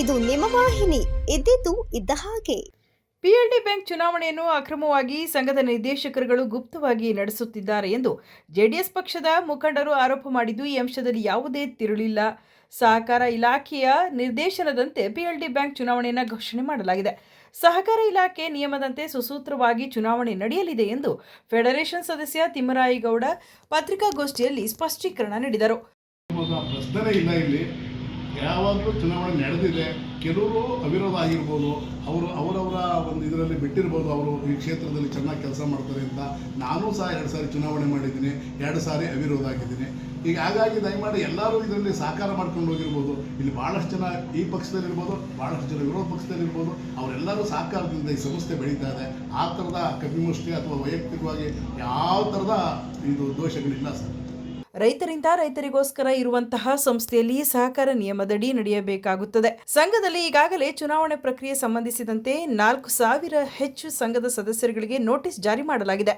ಇದು ನಿಮ್ಮ ವಾಹಿನಿ. ಇದ್ದಿದ್ದು ಇದ್ದ ಹಾಗೆ. ಪಿಎಲ್ಡಿ ಬ್ಯಾಂಕ್ ಚುನಾವಣೆಯನ್ನು ಅಕ್ರಮವಾಗಿ ಸಂಘದ ನಿರ್ದೇಶಕರುಗಳು ಗುಪ್ತವಾಗಿ ನಡೆಸುತ್ತಿದ್ದಾರೆ ಎಂದು ಜೆಡಿಎಸ್ ಪಕ್ಷದ ಮುಖಂಡರು ಆರೋಪ ಮಾಡಿದ್ದು ಈ ಅಂಶದಲ್ಲಿ ಯಾವುದೇ ತಿರುಳಿಲ್ಲ. ಸಹಕಾರ ಇಲಾಖೆಯ ನಿರ್ದೇಶನದಂತೆ ಪಿಎಲ್ಡಿ ಬ್ಯಾಂಕ್ ಚುನಾವಣೆಯನ್ನು ಘೋಷಣೆ ಮಾಡಲಾಗಿದೆ. ಸಹಕಾರ ಇಲಾಖೆ ನಿಯಮದಂತೆ ಸುಸೂತ್ರವಾಗಿ ಚುನಾವಣೆ ನಡೆಯಲಿದೆ ಎಂದು ಫೆಡರೇಷನ್ ಸದಸ್ಯ ತಿಮ್ಮರಾಯಿಗೌಡ ಪತ್ರಿಕಾಗೋಷ್ಠಿಯಲ್ಲಿ ಸ್ಪಷ್ಟೀಕರಣ ನೀಡಿದರು. ಯಾವಾಗಲೂ ಚುನಾವಣೆ ನಡೆದಿದೆ, ಕೆಲವರು ಅವಿರೋಧ ಆಗಿರ್ಬೋದು, ಅವರು ಅವರವರ ಒಂದು ಇದರಲ್ಲಿ ಬಿಟ್ಟಿರ್ಬೋದು, ಅವರು ಈ ಕ್ಷೇತ್ರದಲ್ಲಿ ಚೆನ್ನಾಗಿ ಕೆಲಸ ಮಾಡ್ತಾರೆ ಅಂತ. ನಾನು ಸಹ ಎರಡು ಸಾರಿ ಚುನಾವಣೆ ಮಾಡಿದ್ದೀನಿ, ಎರಡು ಸಾರಿ ಅವಿರೋಧ ಆಗಿದ್ದೀನಿ. ಈಗ ಹಾಗಾಗಿ ದಯಮಾಡಿ ಎಲ್ಲರೂ ಇದರಲ್ಲಿ ಸಹಕಾರ ಮಾಡ್ಕೊಂಡು ಹೋಗಿರ್ಬೋದು. ಇಲ್ಲಿ ಭಾಳಷ್ಟು ಜನ ಈ ಪಕ್ಷದಲ್ಲಿರ್ಬೋದು ಭಾಳಷ್ಟು ಜನ ವಿರೋಧ ಪಕ್ಷದಲ್ಲಿರ್ಬೋದು. ಅವರೆಲ್ಲರೂ ಸಹಕಾರದಿಂದ ಈ ಸಂಸ್ಥೆ ಬೆಳೀತಾ ಇದೆ. ಆ ಥರದ ಕಪಿಮುಷ್ಟಿ ಅಥವಾ ವೈಯಕ್ತಿಕವಾಗಿ ಯಾವ ಥರದ ಇದು ದೋಷಗಳಿಲ್ಲ ಸರ್? ರೈತರಿಂದ ರೈತರಿಗೋಸ್ಕರ ಇರುವಂತಹ ಸಂಸ್ಥೆಯಲ್ಲಿ ಸಹಕಾರ ನಿಯಮದಡಿ ನಡೆಯಬೇಕಾಗುತ್ತದೆ. ಸಂಘದಲ್ಲಿ ಈಗಾಗಲೇ ಚುನಾವಣೆ ಪ್ರಕ್ರಿಯೆ ಸಂಬಂಧಿಸಿದಂತೆ ನಾಲ್ಕು ಸಾವಿರ ಹೆಚ್ಚು ಸಂಘದ ಸದಸ್ಯರುಗಳಿಗೆ ನೋಟಿಸ್ ಜಾರಿ ಮಾಡಲಾಗಿದೆ.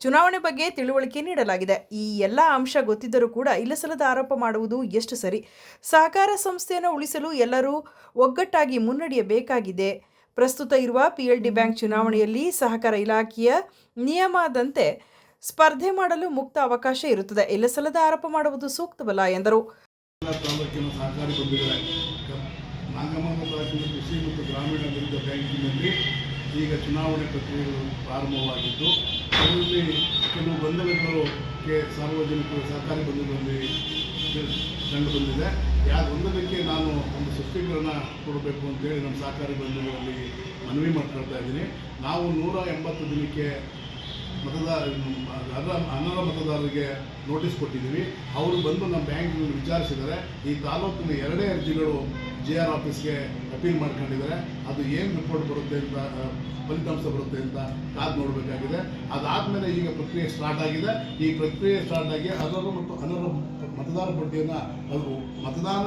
ಚುನಾವಣೆ ಬಗ್ಗೆ ತಿಳುವಳಿಕೆ ನೀಡಲಾಗಿದೆ. ಈ ಎಲ್ಲ ಅಂಶ ಗೊತ್ತಿದ್ದರೂ ಕೂಡ ಇಲ್ಲಸಲ್ಲದ ಆರೋಪ ಮಾಡುವುದು ಎಷ್ಟು ಸರಿ? ಸಹಕಾರ ಸಂಸ್ಥೆಯನ್ನು ಉಳಿಸಲು ಎಲ್ಲರೂ ಒಗ್ಗಟ್ಟಾಗಿ ಮುನ್ನಡೆಯಬೇಕಾಗಿದೆ. ಪ್ರಸ್ತುತ ಇರುವ ಪಿಎಲ್ಡಿ ಬ್ಯಾಂಕ್ ಚುನಾವಣೆಯಲ್ಲಿ ಸಹಕಾರ ಇಲಾಖೆಯ ನಿಯಮದಂತೆ ಸ್ಪರ್ಧೆ ಮಾಡಲು ಮುಕ್ತ ಅವಕಾಶ ಇರುತ್ತದೆ. ಇಲ್ಲಸಲ್ಲದ ಆರೋಪ ಮಾಡುವುದು ಸೂಕ್ತವಲ್ಲ ಎಂದರು. ಕೃಷಿ ಮತ್ತು ಗ್ರಾಮೀಣಾಭಿವೃದ್ಧಿ ಬ್ಯಾಂಕಿನಲ್ಲಿ ಈಗ ಚುನಾವಣೆ ಪ್ರಕ್ರಿಯೆಗಳು ಪ್ರಾರಂಭವಾಗಿದ್ದು, ಅದರಲ್ಲಿ ಕೆಲವು ಗೊಂದಲಗಳಿಗೆ ಸಾರ್ವಜನಿಕರು, ಸಹಕಾರಿ ಬಂಧುಗಳಲ್ಲಿ ಕಂಡು ಬಂದಿದೆ. ಯಾವ ಗೊಂದಲಕ್ಕೆ ನಾನು ಒಂದು ಸ್ಪಷ್ಟೀಕರಣ ಕೊಡಬೇಕು ಅಂತೇಳಿ ನಮ್ಮ ಸಹಕಾರಿ ಬಂಧುಗಳಲ್ಲಿ ಮನವಿ ಮಾಡ್ಕೊಳ್ತಾ ಇದ್ದೀನಿ. ನಾವು ನೂರ ಎಂಬತ್ತು ದಿನಕ್ಕೆ ಮತದಾರ ಅನರ್ಹ ಮತದಾರರಿಗೆ ನೋಟಿಸ್ ಕೊಟ್ಟಿದ್ದೀವಿ. ಅವರು ಬಂದು ನಮ್ಮ ಬ್ಯಾಂಕ್ನಲ್ಲಿ ವಿಚಾರಿಸಿದರೆ ಈ ತಾಲೂಕಿನ ಎರಡೇ ಅರ್ಜಿಗಳು ಜೆ ಆರ್ ಆಫೀಸ್ಗೆ ಅಪೀಲ್ ಮಾಡ್ಕೊಂಡಿದ್ದಾರೆ. ಅದು ಏನು ರಿಪೋರ್ಟ್ ಬರುತ್ತೆ ಅಂತ ಫಲಿತಾಂಶ ಬರುತ್ತೆ ಅಂತ ಕಾದು ನೋಡಬೇಕಾಗಿದೆ. ಅದಾದಮೇಲೆ ಈಗ ಪ್ರಕ್ರಿಯೆ ಸ್ಟಾರ್ಟ್ ಆಗಿದೆ. ಈ ಪ್ರಕ್ರಿಯೆ ಸ್ಟಾರ್ಟ್ ಆಗಿ ಅನರ್ಹ ಮತ್ತು ಅನರ್ಹ ಮತದಾರ ಪಟ್ಟಿಯನ್ನು ಅದು ಮತದಾನ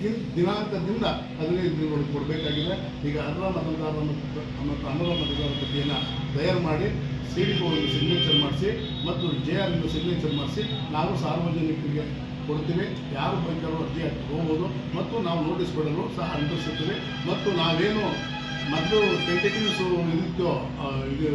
ದಿನ ದಿನಾಂಕದಿಂದ ಹದಿನೈದು ದಿನಗಳು ಕೊಡಬೇಕಾಗಿದೆ. ಈಗ ಅನರ್ಹ ಮತದಾರ ಮತ್ತು ಅನರ್ಹ ಮತದಾರ ಪಟ್ಟಿಯನ್ನು ತಯಾರು ಮಾಡಿ ಒಂದು ಸಿಗ್ನೇಚರ್ ಮಾಡಿಸಿ ಮತ್ತು ಜೆ ಆರ್ ಸಿಗ್ನೇಚರ್ ಮಾಡಿಸಿ ನಾವು ಸಾರ್ವಜನಿಕರಿಗೆ ಕೊಡ್ತೀವಿ. ಯಾರು ಬೇಕಾದ್ರೂ ಅರ್ಜಿ ಹಾಕಿ ಹೋಗ್ಬೋದು. ಮತ್ತು ನಾವು ನೋಟಿಸ್ ಕೊಡಲು ಸಹ ಅನುಸರಿಸುತ್ತೇವೆ. ಮತ್ತು ನಾವೇನು ಮೊದಲು ಟೆಂಟೇಟಿವ್ಸ್ ಇದಿತ್ತು ಆ, ಇದು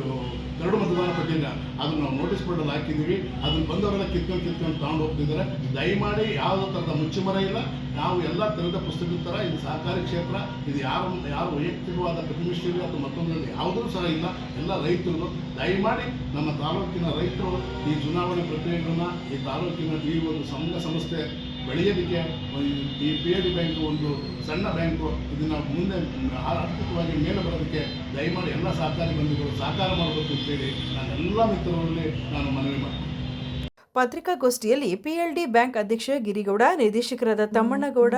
ಕರಡು ಮತದಾನ ಪಟ್ಟಿಯಿಂದ ಅದನ್ನು ನಾವು ನೋಟಿಸ್ ಬೋರ್ಡಲ್ಲಿ ಹಾಕಿದ್ದೀವಿ ಅದನ್ನು ಬಂದವರೆಲ್ಲ ಕಿತ್ಕೊಂಡು ಕಿತ್ಕೊಂಡು ತಗೊಂಡು ಹೋಗ್ತಿದ್ದಾರೆ. ದಯಮಾಡಿ ಯಾವುದೋ ಥರದ ಮುಚ್ಚುಮರ ಇಲ್ಲ. ನಾವು ಎಲ್ಲ ತೆರೆದ ಪುಸ್ತಕದ ಥರ ಇದು ಸಹಕಾರಿ ಕ್ಷೇತ್ರ. ಇದು ಯಾರು ಯಾರು ವೈಯಕ್ತಿಕವಾದ ಪ್ರತಿನಿಷ್ಠೆಗೆ ಅಥವಾ ಮತ್ತೊಂದರಲ್ಲಿ ಯಾವುದೂ ಸಹ ಇಲ್ಲ. ಎಲ್ಲ ರೈತರು. ದಯಮಾಡಿ ನಮ್ಮ ತಾಲೂಕಿನ ರೈತರು ಈ ಚುನಾವಣೆ ಪ್ರಕ್ರಿಯೆಗಳನ್ನ ಈ ತಾಲೂಕಿನ ಈ ಒಂದು ಸಂಘ ಸಂಸ್ಥೆ ಬೆಳೆಯೋದಕ್ಕೆ ಒಂದು ಈ ಪಿ ಎಲ್ ಡಿ ಬ್ಯಾಂಕು ಒಂದು ಸಣ್ಣ ಬ್ಯಾಂಕು ಇದನ್ನು ಮುಂದೆ ಆರ್ಥಿಕವಾಗಿ ಮೇಲೆ ಬರೋದಕ್ಕೆ ದಯಮಾಡಿ ಎಲ್ಲ ಸಹಕಾರಿ ಬಂಧುಗಳು ಸಹಕಾರ ಮಾಡಬೇಕು ಅಂತೇಳಿ ನಾನು ಎಲ್ಲ ಮಿತ್ರರಲ್ಲಿ ನಾನು ಮನವಿ ಮಾಡ್ತೀನಿ. ಪತ್ರಿಕಾಗೋಷ್ಠಿಯಲ್ಲಿ ಪಿಎಲ್ಡಿ ಬ್ಯಾಂಕ್ ಅಧ್ಯಕ್ಷ ಗಿರಿಗೌಡ ನಿರ್ದೇಶಕರಾದ ತಮ್ಮಣ್ಣಗೌಡ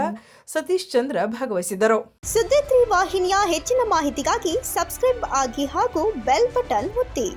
ಸತೀಶ್ ಚಂದ್ರ ಭಾಗವಹಿಸಿದರು ಸುದ್ದಿ ತ್ರೀ ವಾಹಿನಿಯ ಹೆಚ್ಚಿನ ಮಾಹಿತಿಗಾಗಿ ಸಬ್ಸ್ಕ್ರೈಬ್ ಆಗಿ ಹಾಗೂ ಬೆಲ್ ಬಟನ್ ಒತ್ತಿ.